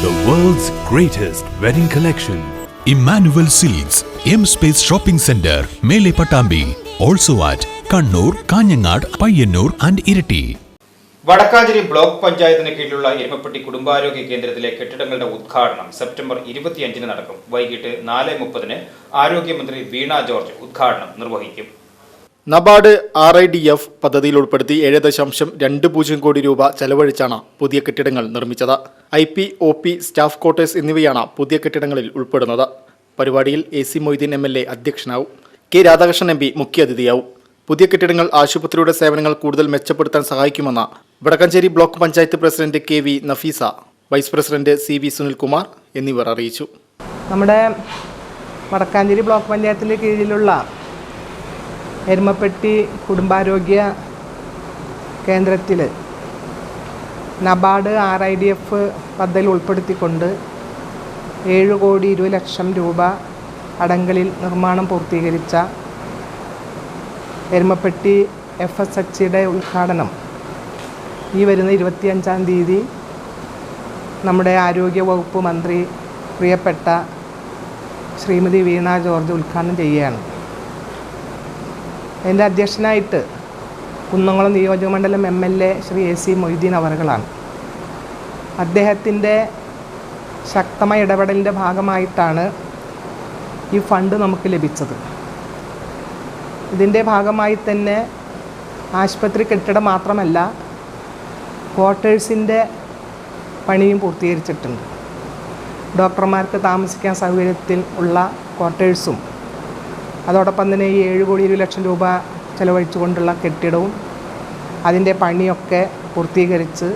greatest wedding collection. Emmanuel Seeds, M Space Shopping Center, Mele Patambi, also at Kannur Kanhangad Payyanur and Iritty Vadakkanchery block പഞ്ചായത്തിന് കീഴിലുള്ള എരുമപ്പെട്ടി കുടുംബാരോഗ്യ കേന്ദ്രത്തിലെ കെട്ടിടങ്ങളുടെ ഉദ്ഘാടനം September ഇരുപത്തിയഞ്ചിന് നടക്കും. വൈകിട്ട് നാല് മുപ്പതിന് ആരോഗ്യമന്ത്രി വീണ ജോർജ് ഉദ്ഘാടനം നിർവഹിക്കും. NABARD R I D F പദ്ധതിയിൽ ഉൾപ്പെടുത്തി ഏഴ് ദശാംശം രണ്ട് പൂജ്യം കോടി രൂപ ചെലവഴിച്ചാണ് പുതിയ കെട്ടിടങ്ങൾ നിർമ്മിച്ചത്. I P O P staff quarters എന്നിവയാണ് പുതിയ കെട്ടിടങ്ങളിൽ ഉൾപ്പെടുന്നത്. പരിപാടിയിൽ A C Moideen M L A അധ്യക്ഷനാവും. K Radhakrishnan M P മുഖ്യാതിഥിയാവും പുതിയ കെട്ടിടങ്ങൾ ആശുപത്രിയുടെ സേവനങ്ങൾ കൂടുതൽ മെച്ചപ്പെടുത്താൻ സഹായിക്കുമെന്ന് Vadakkanchery block panchayat president K V Nafeesa vice president C V Sunilkumar എന്നിവർ അറിയിച്ചു. നമ്മുടെ വടക്കാഞ്ചേരി ബ്ലോക്ക് പഞ്ചായത്തിന്റെ കീഴിലുള്ള എരുമപ്പെട്ടി കുടുംബാരോഗ്യ കേന്ദ്രത്തിൽ NABARD R I D F പദ്ധതിയിൽ ഉൾപ്പെടുത്തിക്കൊണ്ട് ഏഴ് കോടി ഇരുപത് ലക്ഷം രൂപ അടങ്കലിൽ നിർമ്മാണം പൂർത്തീകരിച്ച എരുമപ്പെട്ടി എഫ് എസ് എച്ചിയുടെ ഉദ്ഘാടനം. ഈ വരുന്ന ഇരുപത്തിയഞ്ചാം തീയതി നമ്മുടെ ആരോഗ്യ വകുപ്പ് മന്ത്രി പ്രിയപ്പെട്ട ശ്രീമതി വീണ ജോർജ് ഉദ്ഘാടനം ചെയ്യുകയാണ്. എന്റെ അധ്യക്ഷനായിട്ട് കുന്നംകുളം നിയോജകമണ്ഡലം M L A Shri A C Moideen അവറുകളാണ്. അദ്ദേഹത്തിന്റെ ശക്തമായ ഇടപെടലിന്റെ ഭാഗമായിട്ടാണ് ഈ ഫണ്ട് നമുക്ക് ലഭിച്ചത്. ഇതിന്റെ ഭാഗമായി തന്നെ ആശുപത്രി കെട്ടിടം മാത്രമല്ല ക്വാർട്ടേഴ്സിന്റെ പണിയും പൂർത്തീകരിച്ചിട്ടുണ്ട്. ഡോക്ടർമാർക്ക് താമസിക്കാൻ സൗകര്യത്തിൽ ഉള്ള ക്വാർട്ടേഴ്സും അതോടൊപ്പം തന്നെ ഈ ഏഴ് കോടി ഇരുപത് ലക്ഷം രൂപ ചെലവഴിച്ചുകൊണ്ടുള്ള കെട്ടിടവും അതിന്റെ പണിയൊക്കെ പൂർത്തീകരിച്ച്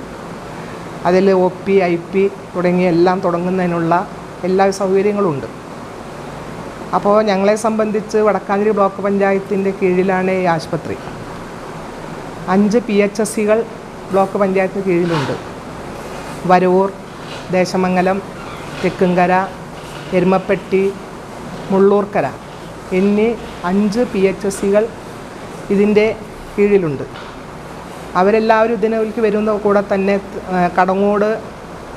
അതിൽ ഒ പി ഐ പി തുടങ്ങിയ എല്ലാം തുടങ്ങുന്നതിനുള്ള എല്ലാ സൗകര്യങ്ങളും ഉണ്ട് അപ്പോൾ ഞങ്ങളെ സംബന്ധിച്ച് വടക്കാഞ്ചേരി ബ്ലോക്ക് പഞ്ചായത്തിന്റെ കീഴിലാണ് ഈ ആശുപത്രി. അഞ്ച് പി എച്ച് എസ് സികൾ ബ്ലോക്ക് പഞ്ചായത്തിന് കീഴിലുണ്ട്. വരൂർ ദേശമംഗലം തെക്കുംകര എരുമപ്പെട്ടി മുള്ളൂർക്കര എന്നീ അഞ്ച് പി എച്ച് എസ് സികൾ ഇതിന്റെ കീഴിലുണ്ട്. അവരെല്ലാവരും ഇതിനൊക്കെ വരുന്ന കൂടെ തന്നെ കടങ്ങോട്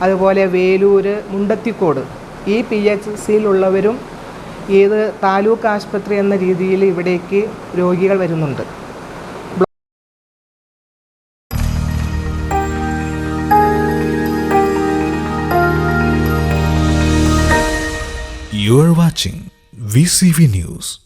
അതുപോലെ വേലൂർ മുണ്ടത്തിക്കോട്. ഈ പി എച്ച് സിയിലുള്ളവരും ഏത് താലൂക്ക് ആശുപത്രി എന്ന രീതിയിൽ ഇവിടേക്ക് രോഗികൾ വരുന്നുണ്ട്. Watching V C V news